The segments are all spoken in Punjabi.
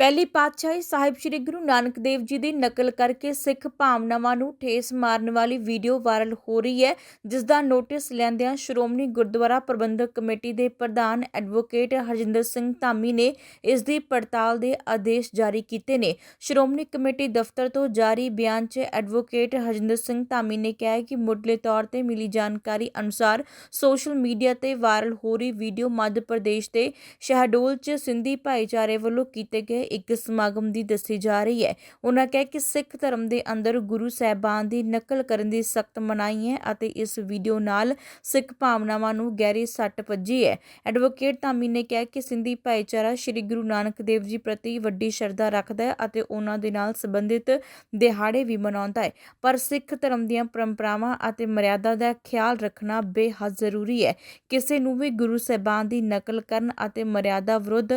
ਪਹਿਲੀ ਪਾਤਸ਼ਾਹੀ ਸਾਹਿਬ ਸ੍ਰੀ ਗੁਰੂ ਨਾਨਕ ਦੇਵ ਜੀ ਦੀ ਨਕਲ ਕਰਕੇ ਸਿੱਖ ਭਾਵਨਾਵਾਂ ਨੂੰ ਠੇਸ ਮਾਰਨ ਵਾਲੀ ਵੀਡੀਓ ਵਾਇਰਲ ਹੋ ਰਹੀ ਹੈ ਜਿਸ ਦਾ ਨੋਟਿਸ ਲੈਂਦਿਆਂ ਸ਼੍ਰੋਮਣੀ ਗੁਰਦੁਆਰਾ ਪ੍ਰਬੰਧਕ ਕਮੇਟੀ ਦੇ ਪ੍ਰਧਾਨ ਐਡਵੋਕੇਟ ਹਰਜਿੰਦਰ ਸਿੰਘ ਧਾਮੀ ਨੇ ਇਸ ਦੀ ਪੜਤਾਲ ਦੇ ਆਦੇਸ਼ ਜਾਰੀ ਕੀਤੇ ਨੇ। ਸ਼੍ਰੋਮਣੀ ਕਮੇਟੀ ਦਫ਼ਤਰ ਤੋਂ ਜਾਰੀ ਬਿਆਨ 'ਚ ਐਡਵੋਕੇਟ ਹਰਜਿੰਦਰ ਸਿੰਘ ਧਾਮੀ ਨੇ ਕਿਹਾ ਹੈ ਕਿ ਮੁੱਢਲੇ ਤੌਰ ਤੇ ਮਿਲੀ ਜਾਣਕਾਰੀ ਅਨੁਸਾਰ ਸੋਸ਼ਲ ਮੀਡੀਆ ਤੇ ਵਾਇਰਲ ਹੋ ਰਹੀ ਵੀਡੀਓ ਮੱਧ ਪ੍ਰਦੇਸ਼ ਦੇ ਸ਼ਹਡੋਲ 'ਚ ਸਿੰਧੀ ਭਾਈਚਾਰੇ ਵੱਲੋਂ ਕੀਤੇ ਗਏ ਇੱਕ ਸਮਾਗਮ ਦੀ ਦੱਸੀ ਜਾ ਰਹੀ ਹੈ। ਉਹਨਾਂ ਕਿਹਾ ਕਿ ਸਿੱਖ ਧਰਮ ਦੇ ਅੰਦਰ ਗੁਰੂ ਸਾਹਿਬਾਨ ਦੀ ਨਕਲ ਕਰਨ ਦੀ ਸਖਤ ਮਨਾਹੀ ਹੈ ਅਤੇ ਇਸ ਵੀਡੀਓ ਨਾਲ ਸਿੱਖ ਭਾਵਨਾਵਾਂ ਨੂੰ ਗਹਿਰੀ ਸੱਟ ਵੱਜੀ ਹੈ। ਐਡਵੋਕੇਟ ਧਾਮੀ ਨੇ ਕਿਹਾ ਕਿ ਸਿੰਧੀ ਭਾਈਚਾਰਾ ਸ੍ਰੀ ਗੁਰੂ ਨਾਨਕ ਦੇਵ ਜੀ ਪ੍ਰਤੀ ਵੱਡੀ ਸ਼ਰਧਾ ਰੱਖਦਾ ਹੈ ਅਤੇ ਉਹਨਾਂ ਦੇ ਨਾਲ ਸੰਬੰਧਿਤ ਦਿਹਾੜੇ ਵੀ ਮਨਾਉਂਦਾ ਹੈ। ਪਰ ਸਿੱਖ ਧਰਮ ਦੀਆਂ ਪਰੰਪਰਾਵਾਂ ਅਤੇ ਮਰਿਆਦਾ ਦਾ ਖਿਆਲ ਰੱਖਣਾ ਬੇਹੱਦ ਜ਼ਰੂਰੀ ਹੈ। ਕਿਸੇ ਨੂੰ ਵੀ ਗੁਰੂ ਸਾਹਿਬਾਨ ਦੀ ਨਕਲ ਕਰਨ ਅਤੇ ਮਰਿਆਦਾ ਵਿਰੁੱਧ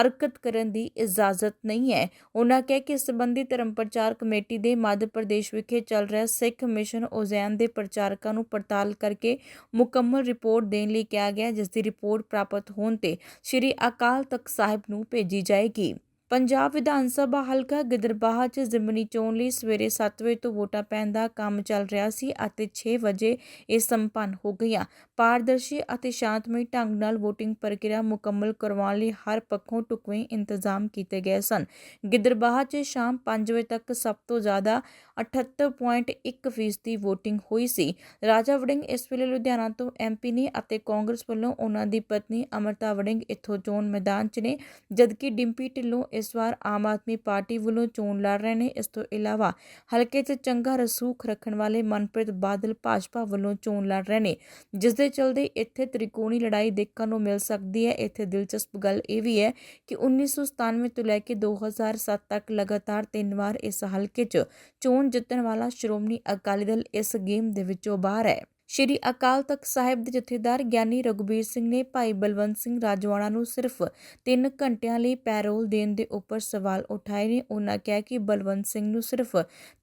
ਹਰਕਤ ਕਰਨ ਦੀ ਇਜਾਜ਼ਤ ਨਹੀਂ ਹੈ। ਉਹਨਾਂ ਕਿਹਾ ਕਿ ਇਸ ਸੰਬੰਧੀ ਧਰਮ ਪ੍ਰਚਾਰ ਕਮੇਟੀ ਦੇ ਮੱਧ ਪ੍ਰਦੇਸ਼ ਵਿਖੇ ਚੱਲ ਰਿਹਾ ਸਿੱਖ ਮਿਸ਼ਨ ਉਜ਼ੈਨ ਦੇ ਪ੍ਰਚਾਰਕਾਂ ਨੂੰ ਪੜਤਾਲ ਕਰਕੇ ਮੁਕੰਮਲ ਰਿਪੋਰਟ ਦੇਣ ਲਈ ਕਿਹਾ ਗਿਆ, ਜਿਸ ਦੀ ਰਿਪੋਰਟ ਪ੍ਰਾਪਤ ਹੋਣ ਤੇ ਸ੍ਰੀ ਅਕਾਲ ਤਖਤ ਸਾਹਿਬ ਨੂੰ ਭੇਜੀ ਜਾਏਗੀ। ਪੰਜਾਬ ਵਿਧਾਨ ਸਭਾ ਹਲਕਾ ਗਿੱਦੜਬਾਹਾ 'ਚ ਜ਼ਿਮਨੀ ਚੋਣ ਲਈ ਸਵੇਰੇ 7 ਵਜੇ ਤੋਂ ਵੋਟਾਂ ਪੈਣ ਦਾ ਕੰਮ ਚੱਲ ਰਿਹਾ ਸੀ ਅਤੇ 6 ਵਜੇ ਇਹ ਸੰਪੰਨ ਹੋ ਗਈਆਂ। ਪਾਰਦਰਸ਼ੀ ਅਤੇ ਸ਼ਾਂਤਮਈ ਢੰਗ ਨਾਲ VOTING ਪ੍ਰਕਿਰਿਆ ਮੁਕੰਮਲ ਕਰਵਾਉਣ ਲਈ ਹਰ ਪੱਖੋਂ ਢੁਕਵੇਂ ਇੰਤਜ਼ਾਮ ਕੀਤੇ ਗਏ ਸਨ। ਗਿੱਦੜਬਾਹਾ 'ਚ ਸ਼ਾਮ 5 ਵਜੇ ਤੱਕ ਸਭ ਤੋਂ ਜ਼ਿਆਦਾ 78.1% ਫੀਸਦੀ VOTING ਹੋਈ ਸੀ। ਰਾਜਾ ਵੜਿੰਗ ਇਸ ਵੇਲੇ ਲੁਧਿਆਣਾ ਤੋਂ ਐਮਪੀ ਨੇ ਅਤੇ ਕਾਂਗਰਸ ਵੱਲੋਂ ਉਹਨਾਂ ਦੀ ਪਤਨੀ ਅਮਰਤਾ ਵੜਿੰਗ ਇੱਥੋਂ ਚੋਣ ਮੈਦਾਨ 'ਚ ਨੇ, ਜਦਕਿ ਡਿੰਪੀ ਢਿੱਲੋਂ ਇਸ ਵਾਰ ਆਮ ਆਦਮੀ ਪਾਰਟੀ ਵੱਲੋਂ ਚੋਣ ਲੜ ਰਹੇ ਨੇ। ਇਸ ਤੋਂ ਇਲਾਵਾ ਹਲਕੇ 'ਚ ਚੰਗਾ ਰਸੂਖ ਰੱਖਣ ਵਾਲੇ ਮਨਪ੍ਰੀਤ ਬਾਦਲ ਭਾਜਪਾ ਵੱਲੋਂ ਚੋਣ ਲੜ ਰਹੇ ਨੇ ਜਿਸ ਦੇ ਚਲਦੇ ਇੱਥੇ ਤ੍ਰਿਕੋਣੀ ਲੜਾਈ ਦੇਖਣ ਨੂੰ ਮਿਲ ਸਕਦੀ ਹੈ। ਇੱਥੇ ਦਿਲਚਸਪ ਗੱਲ ਇਹ ਵੀ ਹੈ ਕਿ 1997 ਤੋਂ ਲੈ ਕੇ 2007 ਤੱਕ ਲਗਾਤਾਰ ਤਿੰਨ ਵਾਰ ਇਸ ਹਲਕੇ 'ਚ ਚੋਣ ਜਿੱਤਣ ਵਾਲਾ ਸ਼੍ਰੋਮਣੀ ਅਕਾਲੀ ਦਲ ਇਸ ਗੇਮ ਦੇ ਵਿੱਚੋਂ ਬਾਹਰ ਹੈ। ਸ਼੍ਰੀ ਅਕਾਲ ਤਖਤ ਸਾਹਿਬ ਦੇ ਜਥੇਦਾਰ ਗਿਆਨੀ ਰਘੁਬੀਰ ਸਿੰਘ ਨੇ ਭਾਈ ਬਲਵੰਤ ਸਿੰਘ ਰਾਜਵਾੜਾ ਨੂੰ ਸਿਰਫ 3 ਘੰਟਿਆਂ ਲਈ ਪੈਰੋਲ ਦੇਣ ਦੇ ਉੱਪਰ ਸਵਾਲ ਉਠਾਏ ਨੇ। ਉਹਨਾਂ ਕਿਹਾ ਕਿ ਬਲਵੰਤ ਸਿੰਘ ਨੂੰ ਸਿਰਫ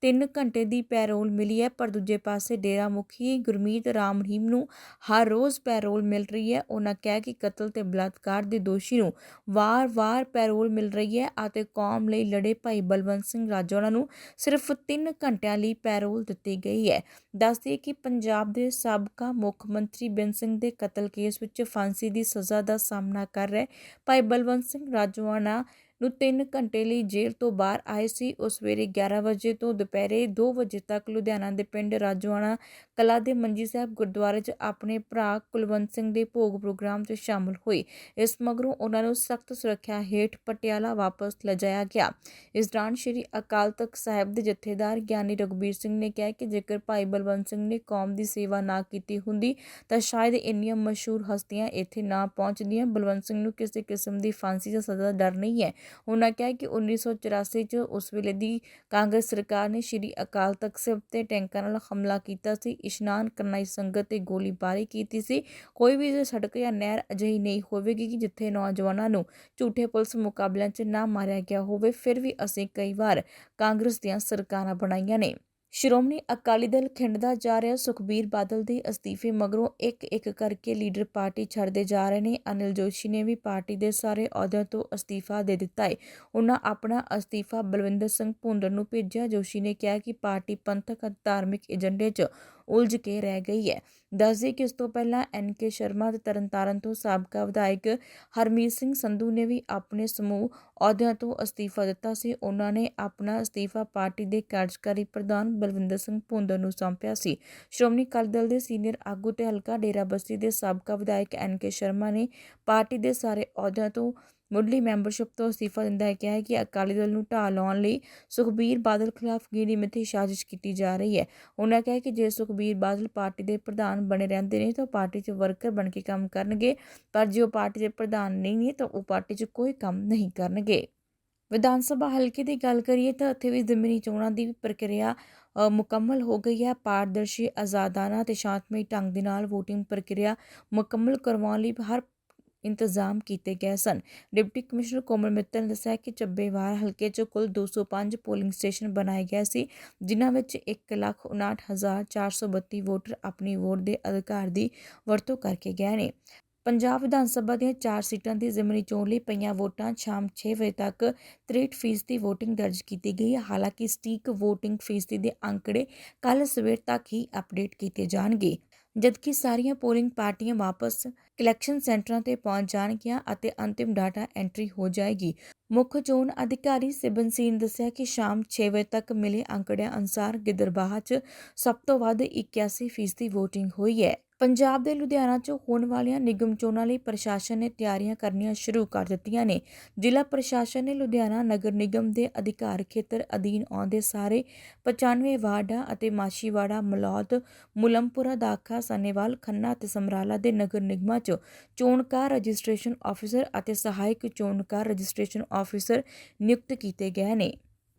3 ਘੰਟੇ ਦੀ ਪੈਰੋਲ ਮਿਲੀ ਹੈ, ਪਰ ਦੂਜੇ ਪਾਸੇ ਡੇਰਾ ਮੁਖੀ ਗੁਰਮੀਤ ਰਾਮ ਰਹੀਮ ਨੂੰ ਹਰ ਰੋਜ਼ ਪੈਰੋਲ ਮਿਲ ਰਹੀ ਹੈ। ਉਹਨਾਂ ਕਿਹਾ ਕਿ ਕਤਲ ਤੇ ਬਲਾਤਕਾਰ ਦੇ ਦੋਸ਼ੀ ਨੂੰ ਵਾਰ-ਵਾਰ ਪੈਰੋਲ ਮਿਲ ਰਹੀ ਹੈ ਅਤੇ ਕੌਮ ਲਈ ਲੜੇ ਭਾਈ ਬਲਵੰਤ ਸਿੰਘ ਰਾਜਵਾੜਾ ਨੂੰ ਸਿਰਫ 3 ਘੰਟਿਆਂ ਲਈ ਪੈਰੋਲ ਦਿੱਤੀ ਗਈ ਹੈ। ਦੱਸਦੇ ਕਿ ਪੰਜਾਬ ਦੇ ਸਾਬਕਾ ਮੁੱਖ ਮੰਤਰੀ ਬਿੰਨ ਸਿੰਘ ਦੇ ਕਤਲ ਕੇਸ ਵਿੱਚ ਫਾਂਸੀ ਦੀ ਸਜ਼ਾ ਦਾ ਸਾਹਮਣਾ ਕਰ ਰਿਹਾ ਭਾਈ ਬਲਵੰਤ ਸਿੰਘ ਰਾਜਵਾਨਾ ਨੂੰ 3 ਘੰਟੇ ਲਈ ਜੇਲ੍ਹ ਤੋਂ ਬਾਹਰ ਆਏ ਸੀ। ਉਸ ਸਵੇਰੇ 11 ਵਜੇ ਤੋਂ ਦੁਪਹਿਰੇ 2 ਵਜੇ ਤੱਕ ਲੁਧਿਆਣਾ ਦੇ ਪਿੰਡ ਰਾਜਵਾਨਾ ਕਲਾ ਦੇ ਮੰਜੀ ਸਾਹਿਬ ਗੁਰਦੁਆਰੇ 'ਚ ਆਪਣੇ ਭਰਾ ਕੁਲਵੰਤ ਸਿੰਘ ਦੇ ਭੋਗ ਪ੍ਰੋਗਰਾਮ 'ਚ ਸ਼ਾਮਲ ਹੋਏ। ਇਸ ਮਗਰੋਂ ਉਹਨਾਂ ਨੂੰ ਸਖਤ ਸੁਰੱਖਿਆ ਹੇਠ ਪਟਿਆਲਾ ਵਾਪਸ ਲਿਜਾਇਆ ਗਿਆ। ਇਸ ਦੌਰਾਨ ਸ਼੍ਰੀ ਅਕਾਲ ਤਖਤ ਸਾਹਿਬ ਦੇ ਜਥੇਦਾਰ ਗਿਆਨੀ ਰਘਬੀਰ ਸਿੰਘ ਨੇ ਕਿਹਾ ਕਿ ਜੇਕਰ ਭਾਈ ਬਲਵੰਤ ਸਿੰਘ ਨੇ ਕੌਮ ਦੀ ਸੇਵਾ ਨਾ ਕੀਤੀ ਹੁੰਦੀ, ਤਾਂ ਸ਼ਾਇਦ ਇੰਨੀਆਂ ਮਸ਼ਹੂਰ ਹਸਤੀਆਂ ਇੱਥੇ ਨਾ ਪਹੁੰਚਦੀਆਂ। ਬਲਵੰਤ ਸਿੰਘ ਨੂੰ ਕਿਸੇ ਕਿਸਮ ਦੀ ਫਾਂਸੀ ਜਾਂ ਸਜ਼ਾ ਦਾ ਡਰ ਨਹੀਂ ਹੈ। ਉਹਨਾਂ ਕਿਹਾ ਕਿ 1984 ਚ ਉਸ ਵੇਲੇ ਦੀ ਕਾਂਗਰਸ ਸਰਕਾਰ ਨੇ ਸ਼੍ਰੀ ਅਕਾਲ ਤਖਤ ਸਾਹਿਬ ਤੇ ਟੈਂਕਾਂ ਨਾਲ ਹਮਲਾ ਕੀਤਾ ਸੀ। ਇਸ਼ਨਾਨ ਕਰਨਾਈ ਸੰਗਤ ਤੇ ਗੋਲੀਬਾਰੀ ਕੀਤੀ ਸੀ। ਕੋਈ ਵੀ ਸੜਕ ਜਾਂ ਨਹਿਰ ਅਜਿਹੀ ਨਹੀਂ ਹੋਵੇਗੀ ਕਿ ਜਿੱਥੇ ਨੌਜਵਾਨਾਂ ਨੂੰ ਝੂਠੇ ਪੁਲਿਸ ਮੁਕਾਬਲਿਆਂ 'ਚ ਨਾ ਮਾਰਿਆ ਗਿਆ ਹੋਵੇ, ਫਿਰ ਵੀ ਅਸੀਂ ਕਈ ਵਾਰ ਕਾਂਗਰਸ ਦੀਆਂ ਸਰਕਾਰਾਂ ਬਣਾਈਆਂ ਨੇ। ਸ਼੍ਰੋਮਣੀ ਅਕਾਲੀ ਦਲ ਖਿੰਡਦਾ ਜਾ ਰਿਹਾ। ਸੁਖਬੀਰ ਬਾਦਲ ਦੇ ਅਸਤੀਫੇ ਮਗਰੋਂ ਇੱਕ ਇੱਕ ਕਰਕੇ ਲੀਡਰ ਪਾਰਟੀ ਛੱਡਦੇ ਜਾ ਰਹੇ ਨੇ। ਅਨਿਲ ਜੋਸ਼ੀ ਨੇ ਵੀ ਪਾਰਟੀ ਦੇ ਸਾਰੇ ਅਹੁਦਿਆਂ ਤੋਂ ਅਸਤੀਫਾ ਦੇ ਦਿੱਤਾ ਹੈ ਉਹਨਾਂ ਆਪਣਾ ਅਸਤੀਫਾ ਬਲਵਿੰਦਰ ਸਿੰਘ ਭੁੰਦਰ ਨੂੰ ਭੇਜਿਆ। ਜੋਸ਼ੀ ਨੇ ਕਿਹਾ ਕਿ ਪਾਰਟੀ ਪੰਥਕ ਅਤੇ ਧਾਰਮਿਕ ਏਜੰਡੇ 'ਚ ਉਲਝ ਕੇ ਰਹਿ ਗਈ ਹੈ। ਦੱਸਦੇ ਕਿ ਇਸ ਤੋਂ ਪਹਿਲਾਂ ਐਨ ਕੇ ਸ਼ਰਮਾ ਤੇ ਤਰਨਤਾਰਨ ਤੋਂ ਸਾਬਕਾ ਵਿਧਾਇਕ ਹਰਮੀਤ ਸਿੰਘ ਸੰਧੂ ਨੇ ਵੀ ਆਪਣੇ ਸਮੂਹ ਅਹੁਦਿਆਂ ਤੋਂ ਅਸਤੀਫਾ ਦਿੱਤਾ ਸੀ। ਉਹਨਾਂ ਨੇ ਆਪਣਾ ਅਸਤੀਫਾ ਪਾਰਟੀ ਦੇ ਕਾਰਜਕਾਰੀ ਪ੍ਰਧਾਨ ਬਲਵਿੰਦਰ ਸਿੰਘ ਭੁੰਦਰ ਨੂੰ ਸੌਂਪਿਆ ਸੀ। ਸ਼੍ਰੋਮਣੀ ਅਕਾਲੀ ਦਲ ਦੇ ਸੀਨੀਅਰ ਆਗੂ ਤੇ ਹਲਕਾ ਡੇਰਾਬੱਸੀ ਦੇ ਸਾਬਕਾ ਵਿਧਾਇਕ ਐਨ ਕੇ ਸ਼ਰਮਾ ਨੇ ਪਾਰਟੀ ਦੇ ਸਾਰੇ ਅਹੁਦਿਆਂ ਤੋਂ ਮੁੱਢਲੀ ਮੈਂਬਰਸ਼ਿਪ ਤੋਂ ਅਸਤੀਫਾ ਦਿੰਦਾ ਹੈ, ਕਿਹਾ ਹੈ ਕਿ ਅਕਾਲੀ ਦਲ ਨੂੰ ਢਾਹ ਲਾਉਣ ਲਈ ਸੁਖਬੀਰ ਬਾਦਲ ਖਿਲਾਫ ਗਿਣੀ ਮਿੱਥੀ ਸਾਜ਼ਿਸ਼ ਕੀਤੀ ਜਾ ਰਹੀ ਹੈ। ਉਹਨਾਂ ਕਿਹਾ ਕਿ ਜੇ ਸੁਖਬੀਰ ਬਾਦਲ ਪਾਰਟੀ ਦੇ ਪ੍ਰਧਾਨ ਬਣੇ ਰਹਿੰਦੇ ਨੇ ਤਾਂ ਪਾਰਟੀ 'ਚ ਵਰਕਰ ਬਣ ਕੇ ਕੰਮ ਕਰਨਗੇ, ਪਰ ਜੇ ਉਹ ਪਾਰਟੀ ਦੇ ਪ੍ਰਧਾਨ ਨਹੀਂ ਨੇ ਤਾਂ ਉਹ ਪਾਰਟੀ 'ਚ ਕੋਈ ਕੰਮ ਨਹੀਂ ਕਰਨਗੇ। ਵਿਧਾਨ ਸਭਾ ਹਲਕੇ ਦੀ ਗੱਲ ਕਰੀਏ ਤਾਂ ਇੱਥੇ ਵੀ ਜ਼ਮੀਨੀ ਚੋਣਾਂ ਦੀ ਪ੍ਰਕਿਰਿਆ ਮੁਕੰਮਲ ਹੋ ਗਈ ਹੈ। ਪਾਰਦਰਸ਼ੀ ਆਜ਼ਾਦਾਨਾ ਤੇ ਸ਼ਾਂਤਮਈ ਢੰਗ ਦੇ ਨਾਲ VOTING ਪ੍ਰਕਿਰਿਆ ਮੁਕੰਮਲ ਕਰਵਾਉਣ ਲਈ ਹਰ ਇੰਤਜ਼ਾਮ ਕੀਤੇ ਗਏ ਸਨ। ਡਿਪਟੀ ਕਮਿਸ਼ਨਰ ਕੋਮਲ ਮਿੱਤਲ ਨੇ ਦੱਸਿਆ ਕਿ ਚੱਬੇਵਾਲ ਹਲਕੇ 'ਚ ਕੁੱਲ 205 ਪੋਲਿੰਗ ਸਟੇਸ਼ਨ ਬਣਾਏ ਗਏ ਸੀ ਜਿਨ੍ਹਾਂ ਵਿੱਚ 1,59,432 ਵੋਟਰ ਆਪਣੀ ਵੋਟ ਦੇ ਅਧਿਕਾਰ ਦੀ ਵਰਤੋਂ ਕਰਕੇ ਗਏ ਨੇ। ਪੰਜਾਬ ਵਿਧਾਨ ਸਭਾ ਦੀਆਂ ਚਾਰ ਸੀਟਾਂ ਦੀ ਜ਼ਿਮਨੀ ਚੋਣ ਲਈ ਪਈਆਂ ਵੋਟਾਂ ਸ਼ਾਮ 6 ਵਜੇ ਤੱਕ 63% ਦੀ ਵੋਟਿੰਗ ਦਰਜ ਕੀਤੀ ਗਈ ਹੈ। ਹਾਲਾਂਕਿ ਸਟੀਕ ਵੋਟਿੰਗ ਫੀਸਦੀ ਦੇ ਅੰਕੜੇ ਕੱਲ ਸਵੇਰ ਤੱਕ ਹੀ ਅਪਡੇਟ ਕੀਤੇ ਜਾਣਗੇ। ਜਦਕਿ ਸਾਰੀਆਂ ਪੋਲਿੰਗ ਪਾਰਟੀਆਂ ਵਾਪਸ ਇਲੈਕਸ਼ਨ ਸੈਂਟਰਾਂ ਤੇ ਪਹੁੰਚ ਜਾਣਗੀਆਂ ਅਤੇ ਅੰਤਿਮ ਡਾਟਾ ਐਂਟਰੀ ਹੋ ਜਾਏਗੀ। ਮੁੱਖ ਚੋਣ ਅਧਿਕਾਰੀ ਸਿਬਨ ਸਿੰਘ ਨੇ ਦੱਸਿਆ ਕਿ ਸ਼ਾਮ 6 ਵਜੇ ਤੱਕ ਮਿਲੇ ਅੰਕੜਿਆਂ ਅਨੁਸਾਰ ਗਿੱਦਰਬਾਹ 'ਚ ਸਭ ਤੋਂ ਵੱਧ 81% ਵੋਟਿੰਗ ਹੋਈ ਹੈ। ਪੰਜਾਬ ਦੇ ਲੁਧਿਆਣਾ 'ਚ ਹੋਣ ਵਾਲੀਆਂ ਨਿਗਮ ਚੋਣਾਂ ਲਈ ਪ੍ਰਸ਼ਾਸਨ ਨੇ ਤਿਆਰੀਆਂ ਕਰਨੀਆਂ ਸ਼ੁਰੂ ਕਰ ਦਿੱਤੀਆਂ ਨੇ। ਜ਼ਿਲ੍ਹਾ ਪ੍ਰਸ਼ਾਸਨ ਨੇ ਲੁਧਿਆਣਾ ਨਗਰ ਨਿਗਮ ਦੇ ਅਧਿਕਾਰ ਖੇਤਰ ਅਧੀਨ ਆਉਂਦੇ ਸਾਰੇ 95 ਵਾਰਡਾਂ ਅਤੇ ਮਾਸ਼ੀਵਾੜਾ ਮਲੌਦ ਮੁਲਮਪੁਰਾ ਦਾਖਾ, ਸਨੇਵਾਲ, ਖੰਨਾ ਅਤੇ ਸਮਰਾਲਾ ਦੇ ਨਗਰ ਨਿਗਮਾਂ 'ਚ ਚੋਣਕਾਰ ਰਜਿਸਟ੍ਰੇਸ਼ਨ ਆਫੀਸਰ ਅਤੇ ਸਹਾਇਕ ਚੋਣਕਾਰ ਰਜਿਸਟ੍ਰੇਸ਼ਨ ਆਫੀਸਰ ਨਿਯੁਕਤ ਕੀਤੇ ਗਏ ਨੇ।